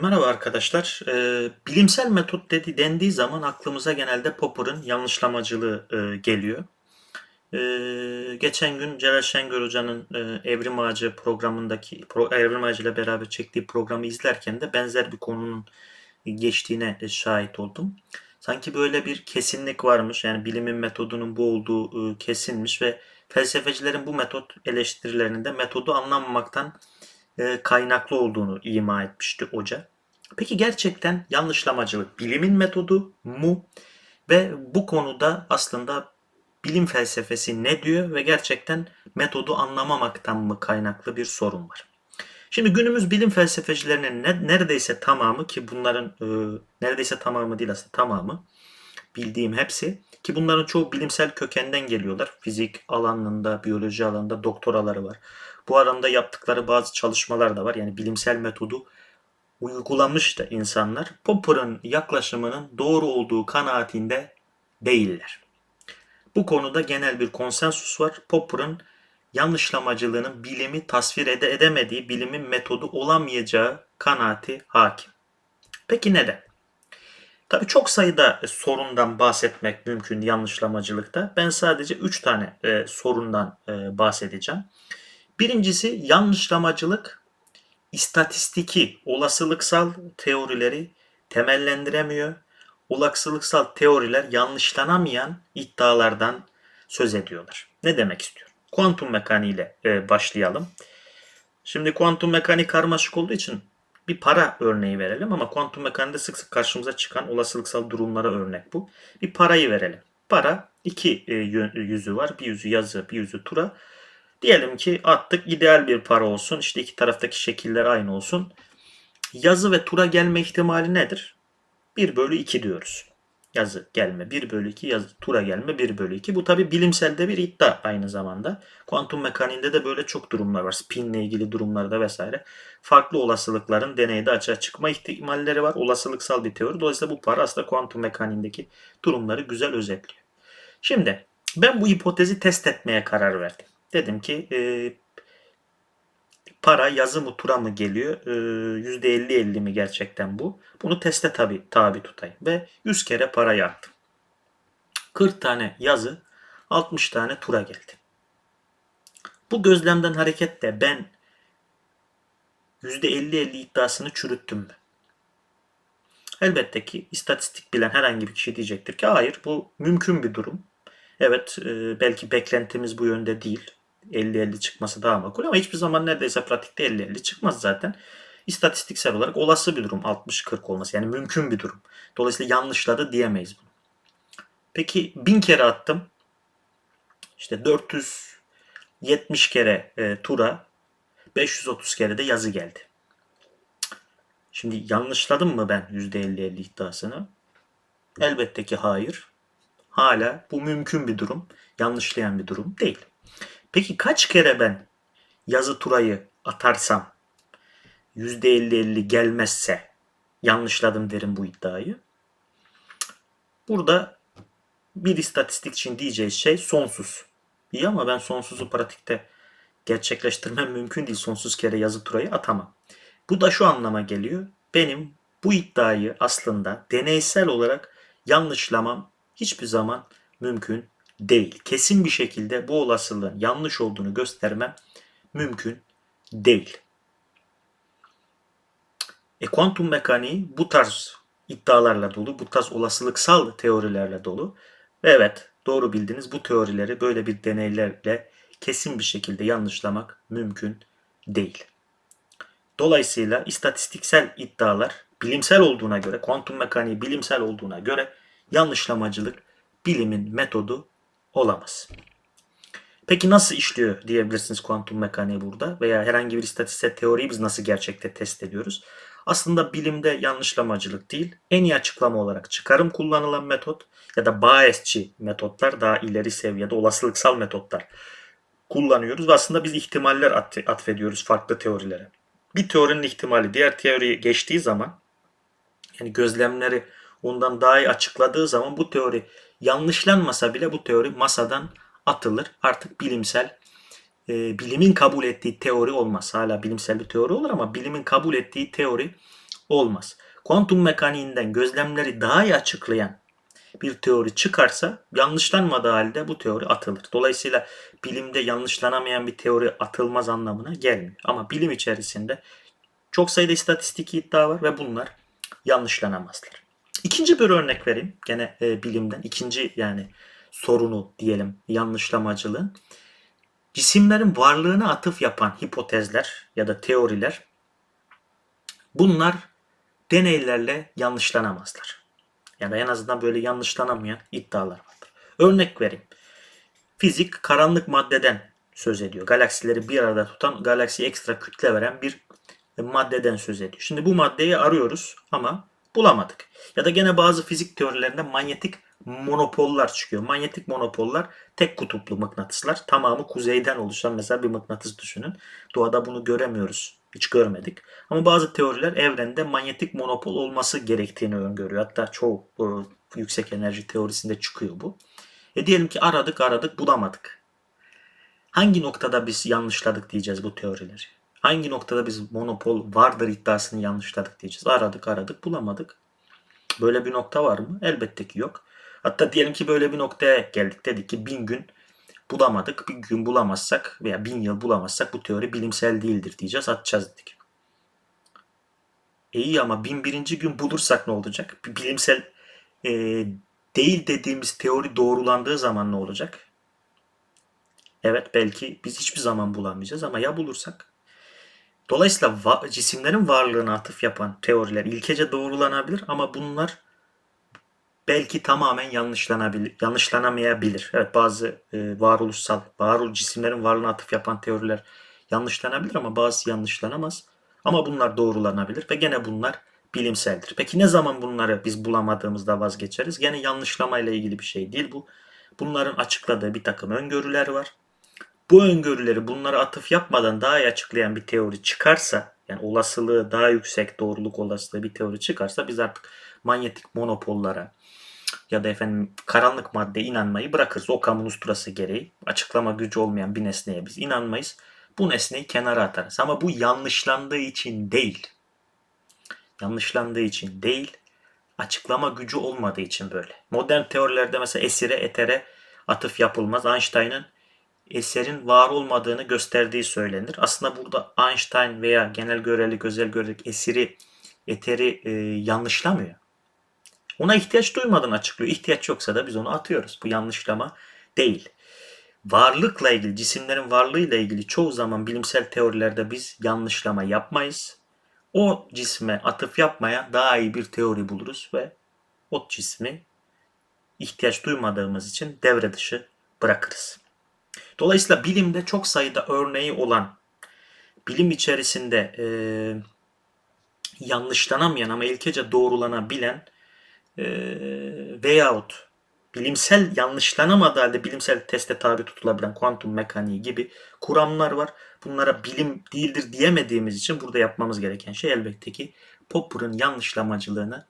Merhaba arkadaşlar. Ee, bilimsel metot dedi dendiği zaman aklımıza genelde Popper'ın yanlışlamacılığı e, geliyor. Ee, geçen gün Celal Şengör Hoca'nın e, Evrim Ağacı programındaki pro, Evrim Ağacı ile beraber çektiği programı izlerken de benzer bir konunun geçtiğine e, şahit oldum. Sanki böyle bir kesinlik varmış. Yani bilimin metodunun bu olduğu e, kesinmiş ve felsefecilerin bu metot eleştirilerinde metodu anlamamaktan kaynaklı olduğunu ima etmişti hoca. Peki gerçekten yanlışlamacılık bilimin metodu mu? Ve bu konuda aslında bilim felsefesi ne diyor ve gerçekten metodu anlamamaktan mı kaynaklı bir sorun var. Şimdi günümüz bilim felsefecilerinin ne, neredeyse tamamı ki bunların e, neredeyse tamamı değil aslında tamamı bildiğim hepsi ki bunların çoğu bilimsel kökenden geliyorlar. Fizik alanında, biyoloji alanında doktoraları var. Bu aranda yaptıkları bazı çalışmalar da var. Yani bilimsel metodu uygulamış da insanlar Popper'ın yaklaşımının doğru olduğu kanaatinde değiller. Bu konuda genel bir konsensus var. Popper'ın yanlışlamacılığının bilimi tasvir ede edemediği, bilimin metodu olamayacağı kanaati hakim. Peki neden? Tabii çok sayıda sorundan bahsetmek mümkün yanlışlamacılıkta. Ben sadece 3 tane e, sorundan e, bahsedeceğim. Birincisi yanlışlamacılık istatistiki, olasılıksal teorileri temellendiremiyor. Olasılıksal teoriler yanlışlanamayan iddialardan söz ediyorlar. Ne demek istiyor? Kuantum mekaniğiyle e, başlayalım. Şimdi kuantum mekaniği karmaşık olduğu için bir para örneği verelim ama kuantum mekaniğinde sık sık karşımıza çıkan olasılıksal durumlara örnek bu. Bir parayı verelim. Para iki e, yüzü var. Bir yüzü yazı, bir yüzü tura. Diyelim ki attık ideal bir para olsun. İşte iki taraftaki şekiller aynı olsun. Yazı ve tura gelme ihtimali nedir? 1 bölü 2 diyoruz. Yazı gelme 1 bölü 2, yazı, tura gelme 1 bölü 2. Bu tabi bilimselde bir iddia aynı zamanda. Kuantum mekaniğinde de böyle çok durumlar var. Spinle ilgili durumlarda vesaire. Farklı olasılıkların deneyde açığa çıkma ihtimalleri var. Olasılıksal bir teori. Dolayısıyla bu para aslında kuantum mekaniğindeki durumları güzel özetliyor. Şimdi ben bu hipotezi test etmeye karar verdim. Dedim ki e, para yazı mı tura mı geliyor? E, %50-50 mi gerçekten bu? Bunu teste tabi, tabi tutayım. Ve 100 kere para yaktım. 40 tane yazı 60 tane tura geldi. Bu gözlemden hareketle ben %50-50 iddiasını çürüttüm mü? Elbette ki istatistik bilen herhangi bir kişi diyecektir ki hayır bu mümkün bir durum. Evet e, belki beklentimiz bu yönde değil. 50-50 çıkması daha makul ama hiçbir zaman neredeyse pratikte 50-50 çıkmaz zaten. İstatistiksel olarak olası bir durum 60-40 olması yani mümkün bir durum. Dolayısıyla yanlışladı diyemeyiz bunu. Peki 1000 kere attım. İşte 470 kere e, tura 530 kere de yazı geldi. Şimdi yanlışladım mı ben %50-50 iddiasını? Elbette ki hayır. Hala bu mümkün bir durum. Yanlışlayan bir durum değil. Peki kaç kere ben yazı turayı atarsam %50-50 gelmezse yanlışladım derim bu iddiayı. Burada bir istatistik için diyeceği şey sonsuz. İyi ama ben sonsuzu pratikte gerçekleştirmem mümkün değil. Sonsuz kere yazı turayı atamam. Bu da şu anlama geliyor. Benim bu iddiayı aslında deneysel olarak yanlışlamam hiçbir zaman mümkün değil. Kesin bir şekilde bu olasılığın yanlış olduğunu göstermem mümkün değil. E kuantum mekaniği bu tarz iddialarla dolu, bu tarz olasılıksal teorilerle dolu. Ve evet doğru bildiniz bu teorileri böyle bir deneylerle kesin bir şekilde yanlışlamak mümkün değil. Dolayısıyla istatistiksel iddialar bilimsel olduğuna göre, kuantum mekaniği bilimsel olduğuna göre yanlışlamacılık bilimin metodu olamaz. Peki nasıl işliyor diyebilirsiniz kuantum mekaniği burada veya herhangi bir istatistiksel teoriyi biz nasıl gerçekte test ediyoruz? Aslında bilimde yanlışlamacılık değil, en iyi açıklama olarak çıkarım kullanılan metot ya da biasçi metotlar daha ileri seviyede olasılıksal metotlar kullanıyoruz ve aslında biz ihtimaller atfediyoruz farklı teorilere. Bir teorinin ihtimali diğer teoriye geçtiği zaman yani gözlemleri ondan daha iyi açıkladığı zaman bu teori yanlışlanmasa bile bu teori masadan atılır. Artık bilimsel e, bilimin kabul ettiği teori olmaz. Hala bilimsel bir teori olur ama bilimin kabul ettiği teori olmaz. Kuantum mekaniğinden gözlemleri daha iyi açıklayan bir teori çıkarsa yanlışlanmadığı halde bu teori atılır. Dolayısıyla bilimde yanlışlanamayan bir teori atılmaz anlamına gelmiyor. Ama bilim içerisinde çok sayıda istatistik iddia var ve bunlar yanlışlanamazlar. İkinci bir örnek vereyim gene e, bilimden. İkinci yani sorunu diyelim yanlışlamacılığın. Cisimlerin varlığına atıf yapan hipotezler ya da teoriler bunlar deneylerle yanlışlanamazlar. Ya da en azından böyle yanlışlanamayan iddialar vardır. Örnek vereyim. Fizik karanlık maddeden söz ediyor. Galaksileri bir arada tutan, galaksiye ekstra kütle veren bir maddeden söz ediyor. Şimdi bu maddeyi arıyoruz ama bulamadık. Ya da gene bazı fizik teorilerinde manyetik monopollar çıkıyor. Manyetik monopollar tek kutuplu mıknatıslar. Tamamı kuzeyden oluşan mesela bir mıknatıs düşünün. Doğada bunu göremiyoruz. Hiç görmedik. Ama bazı teoriler evrende manyetik monopol olması gerektiğini öngörüyor. Hatta çoğu bu yüksek enerji teorisinde çıkıyor bu. E diyelim ki aradık aradık bulamadık. Hangi noktada biz yanlışladık diyeceğiz bu teorileri? Hangi noktada biz monopol vardır iddiasını yanlışladık diyeceğiz? Aradık aradık bulamadık. Böyle bir nokta var mı? Elbette ki yok. Hatta diyelim ki böyle bir noktaya geldik. Dedik ki bin gün bulamadık. Bir gün bulamazsak veya bin yıl bulamazsak bu teori bilimsel değildir diyeceğiz. Atacağız dedik. E iyi ama bin birinci gün bulursak ne olacak? Bilimsel e, değil dediğimiz teori doğrulandığı zaman ne olacak? Evet belki biz hiçbir zaman bulamayacağız ama ya bulursak? Dolayısıyla va- cisimlerin varlığına atıf yapan teoriler ilkece doğrulanabilir ama bunlar belki tamamen yanlışlanabilir, yanlışlanamayabilir. Evet bazı e, varoluşsal, varoluş cisimlerin varlığına atıf yapan teoriler yanlışlanabilir ama bazı yanlışlanamaz. Ama bunlar doğrulanabilir ve gene bunlar bilimseldir. Peki ne zaman bunları biz bulamadığımızda vazgeçeriz? Gene yanlışlama ile ilgili bir şey değil bu. Bunların açıkladığı bir takım öngörüler var. Bu öngörüleri bunlara atıf yapmadan daha iyi açıklayan bir teori çıkarsa, yani olasılığı daha yüksek doğruluk olasılığı bir teori çıkarsa biz artık manyetik monopollara ya da efendim karanlık madde inanmayı bırakırız. O kamun usturası gereği açıklama gücü olmayan bir nesneye biz inanmayız. Bu nesneyi kenara atarız. Ama bu yanlışlandığı için değil. Yanlışlandığı için değil. Açıklama gücü olmadığı için böyle. Modern teorilerde mesela esire, etere atıf yapılmaz. Einstein'ın eserin var olmadığını gösterdiği söylenir. Aslında burada Einstein veya genel görelilik, özel görelilik esiri, eteri e, yanlışlamıyor. Ona ihtiyaç duymadığını açıklıyor. İhtiyaç yoksa da biz onu atıyoruz. Bu yanlışlama değil. Varlıkla ilgili, cisimlerin varlığıyla ilgili çoğu zaman bilimsel teorilerde biz yanlışlama yapmayız. O cisme atıf yapmaya daha iyi bir teori buluruz ve o cismi ihtiyaç duymadığımız için devre dışı bırakırız. Dolayısıyla bilimde çok sayıda örneği olan, bilim içerisinde e, yanlışlanamayan ama ilkece doğrulanabilen e, veyahut bilimsel yanlışlanamadığı halde bilimsel teste tabi tutulabilen kuantum mekaniği gibi kuramlar var. Bunlara bilim değildir diyemediğimiz için burada yapmamız gereken şey elbette ki Popper'ın yanlışlamacılığını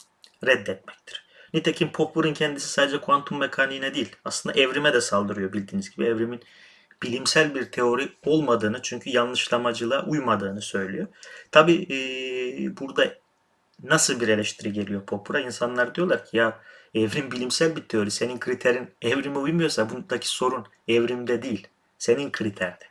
reddetmektir. Nitekim Popper'ın kendisi sadece kuantum mekaniğine değil aslında evrime de saldırıyor bildiğiniz gibi. Evrimin bilimsel bir teori olmadığını çünkü yanlışlamacılığa uymadığını söylüyor. Tabi e, burada nasıl bir eleştiri geliyor Popper'a? İnsanlar diyorlar ki ya evrim bilimsel bir teori. Senin kriterin evrime uymuyorsa bundaki sorun evrimde değil. Senin kriterde.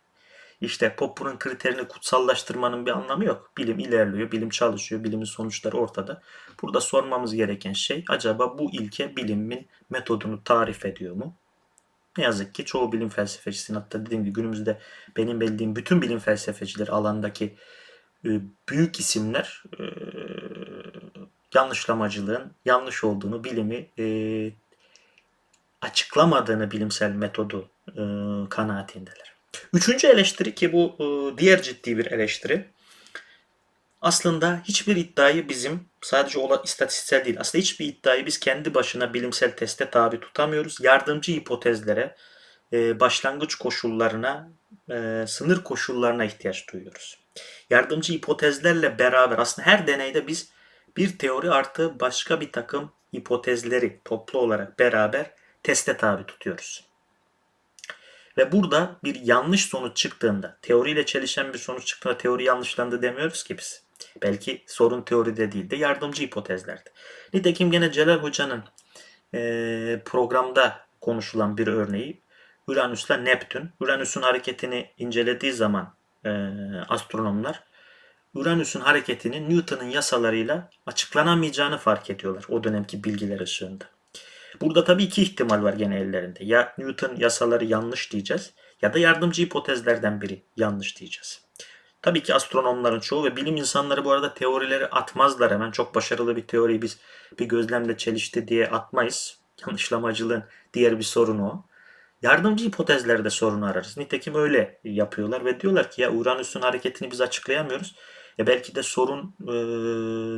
İşte Popper'ın kriterini kutsallaştırmanın bir anlamı yok. Bilim ilerliyor, bilim çalışıyor, bilimin sonuçları ortada. Burada sormamız gereken şey acaba bu ilke bilimin metodunu tarif ediyor mu? Ne yazık ki çoğu bilim felsefecisinin hatta dediğim gibi günümüzde benim bildiğim bütün bilim felsefecileri alandaki e, büyük isimler e, yanlışlamacılığın yanlış olduğunu, bilimi e, açıklamadığını bilimsel metodu kanaatindeler. Üçüncü eleştiri ki bu diğer ciddi bir eleştiri. Aslında hiçbir iddiayı bizim sadece ola, istatistiksel değil aslında hiçbir iddiayı biz kendi başına bilimsel teste tabi tutamıyoruz. Yardımcı hipotezlere, başlangıç koşullarına, sınır koşullarına ihtiyaç duyuyoruz yardımcı hipotezlerle beraber aslında her deneyde biz bir teori artı başka bir takım hipotezleri toplu olarak beraber teste tabi tutuyoruz. Ve burada bir yanlış sonuç çıktığında, teoriyle çelişen bir sonuç çıktığında teori yanlışlandı demiyoruz ki biz. Belki sorun teoride değil de yardımcı hipotezlerde. Nitekim gene Celal Hoca'nın eee, programda konuşulan bir örneği Uranüs'le Neptün. Uranüs'ün hareketini incelediği zaman eee, astronomlar Uranüs'ün hareketinin Newton'un yasalarıyla açıklanamayacağını fark ediyorlar o dönemki bilgiler ışığında. Burada tabii iki ihtimal var gene ellerinde. Ya Newton yasaları yanlış diyeceğiz ya da yardımcı hipotezlerden biri yanlış diyeceğiz. Tabii ki astronomların çoğu ve bilim insanları bu arada teorileri atmazlar hemen. Çok başarılı bir teoriyi biz bir gözlemle çelişti diye atmayız. Yanlışlamacılığın diğer bir sorunu o. Yardımcı hipotezlerde sorunu ararız. Nitekim öyle yapıyorlar ve diyorlar ki ya Uranüs'ün hareketini biz açıklayamıyoruz. Ya belki de sorun e,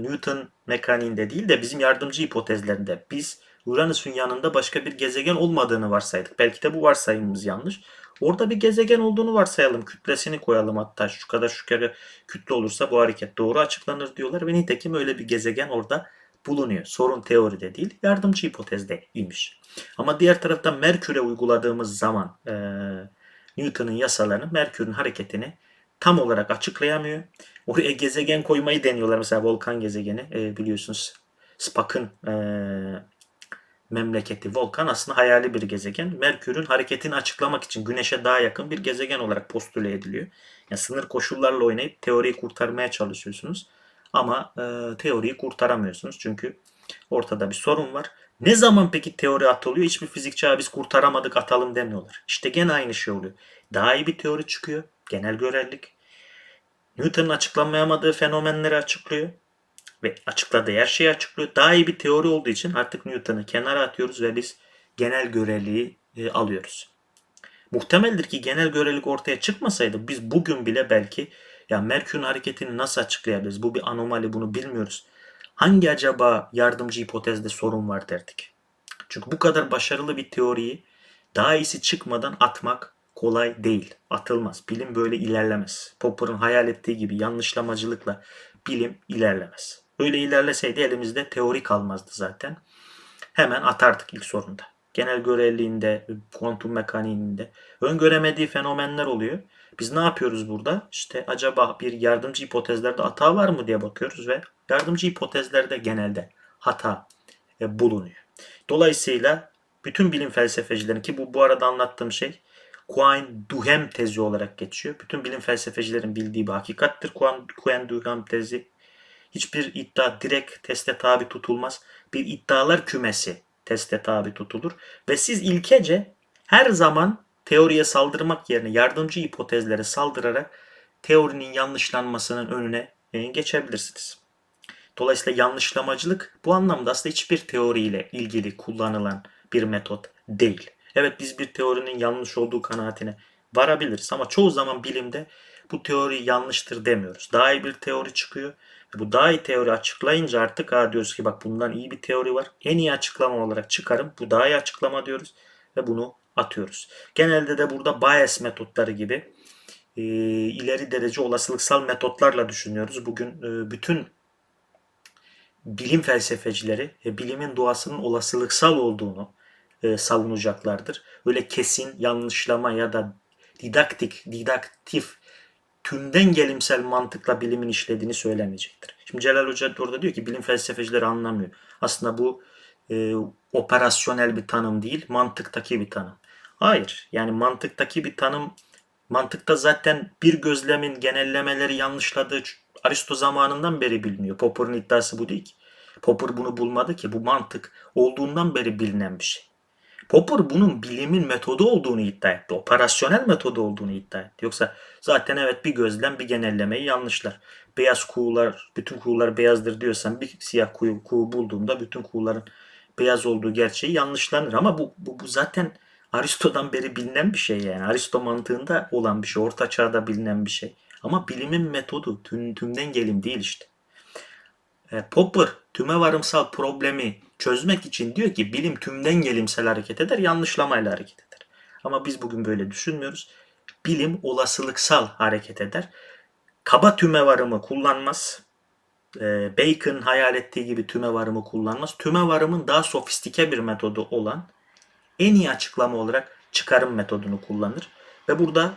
Newton mekaniğinde değil de bizim yardımcı hipotezlerinde. Biz Uranüs'ün yanında başka bir gezegen olmadığını varsaydık. Belki de bu varsayımımız yanlış. Orada bir gezegen olduğunu varsayalım. Kütlesini koyalım hatta şu kadar şu kere kütle olursa bu hareket doğru açıklanır diyorlar ve nitekim öyle bir gezegen orada bulunuyor. Sorun teoride değil, yardımcı hipotezde imiş. Ama diğer taraftan Merkür'e uyguladığımız zaman e, Newton'un yasalarını, Merkür'ün hareketini tam olarak açıklayamıyor. Oraya gezegen koymayı deniyorlar. Mesela volkan gezegeni e, biliyorsunuz Spock'ın e, memleketi Volkan aslında hayali bir gezegen. Merkür'ün hareketini açıklamak için Güneş'e daha yakın bir gezegen olarak postüle ediliyor. Yani sınır koşullarla oynayıp teoriyi kurtarmaya çalışıyorsunuz. Ama e, teoriyi kurtaramıyorsunuz. Çünkü ortada bir sorun var. Ne zaman peki teori atılıyor? Hiçbir fizikçi "Aa, biz kurtaramadık atalım demiyorlar. İşte gene aynı şey oluyor. Daha iyi bir teori çıkıyor. Genel görelilik. Newton'un açıklanmayamadığı fenomenleri açıklıyor ve açıkladığı her şeyi açıklıyor. Daha iyi bir teori olduğu için artık Newton'u kenara atıyoruz ve biz genel göreliği e, alıyoruz. Muhtemeldir ki genel görelilik ortaya çıkmasaydı biz bugün bile belki ya Merkür'ün hareketini nasıl açıklayabiliriz? Bu bir anomali bunu bilmiyoruz. Hangi acaba yardımcı hipotezde sorun var derdik. Çünkü bu kadar başarılı bir teoriyi daha iyisi çıkmadan atmak kolay değil. Atılmaz. Bilim böyle ilerlemez. Popper'ın hayal ettiği gibi yanlışlamacılıkla bilim ilerlemez. Öyle ilerleseydi elimizde teori kalmazdı zaten. Hemen atardık ilk sorunda. Genel göreliğinde, kuantum mekaniğinde öngöremediği fenomenler oluyor. Biz ne yapıyoruz burada? İşte acaba bir yardımcı hipotezlerde hata var mı diye bakıyoruz ve yardımcı hipotezlerde genelde hata e, bulunuyor. Dolayısıyla bütün bilim felsefecilerin ki bu bu arada anlattığım şey Quine-Duhem tezi olarak geçiyor. Bütün bilim felsefecilerin bildiği bir hakikattir. Quine-Duhem tezi hiçbir iddia direkt teste tabi tutulmaz. Bir iddialar kümesi teste tabi tutulur. Ve siz ilkece her zaman teoriye saldırmak yerine yardımcı hipotezlere saldırarak teorinin yanlışlanmasının önüne e, geçebilirsiniz. Dolayısıyla yanlışlamacılık bu anlamda aslında hiçbir teoriyle ilgili kullanılan bir metot değil. Evet biz bir teorinin yanlış olduğu kanaatine varabiliriz ama çoğu zaman bilimde bu teori yanlıştır demiyoruz. Daha iyi bir teori çıkıyor. Bu daha iyi teori açıklayınca artık ha diyoruz ki bak bundan iyi bir teori var. En iyi açıklama olarak çıkarım. Bu daha iyi açıklama diyoruz ve bunu atıyoruz. Genelde de burada bias metotları gibi e, ileri derece olasılıksal metotlarla düşünüyoruz. Bugün e, bütün bilim felsefecileri e, bilimin doğasının olasılıksal olduğunu e, savunacaklardır. Öyle kesin yanlışlama ya da didaktik, didaktif tümden gelimsel mantıkla bilimin işlediğini söylemeyecektir. Şimdi Celal Hoca orada diyor ki bilim felsefecileri anlamıyor. Aslında bu e, operasyonel bir tanım değil, mantıktaki bir tanım. Hayır, yani mantıktaki bir tanım, mantıkta zaten bir gözlemin genellemeleri yanlışladığı Aristo zamanından beri biliniyor. Popper'ın iddiası bu değil ki. Popper bunu bulmadı ki. Bu mantık olduğundan beri bilinen bir şey. Popper bunun bilimin metodu olduğunu iddia etti. Operasyonel metodu olduğunu iddia etti. Yoksa zaten evet bir gözlem bir genellemeyi yanlışlar. Beyaz kuğular, bütün kuğular beyazdır diyorsan bir siyah kuğu, kuğu bulduğumda bütün kuğuların beyaz olduğu gerçeği yanlışlanır. Ama bu, bu, bu zaten Aristo'dan beri bilinen bir şey yani. Aristo mantığında olan bir şey. Orta çağda bilinen bir şey. Ama bilimin metodu tüm, tümden gelim değil işte. E, Popper tüme varımsal problemi çözmek için diyor ki bilim tümden gelimsel hareket eder, yanlışlamayla hareket eder. Ama biz bugün böyle düşünmüyoruz. Bilim olasılıksal hareket eder. Kaba tüme varımı kullanmaz. E, Bacon hayal ettiği gibi tüme varımı kullanmaz. Tüme varımın daha sofistike bir metodu olan en iyi açıklama olarak çıkarım metodunu kullanır. Ve burada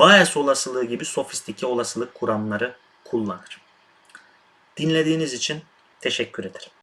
bias olasılığı gibi sofistike olasılık kuramları kullanır. Dinlediğiniz için teşekkür ederim.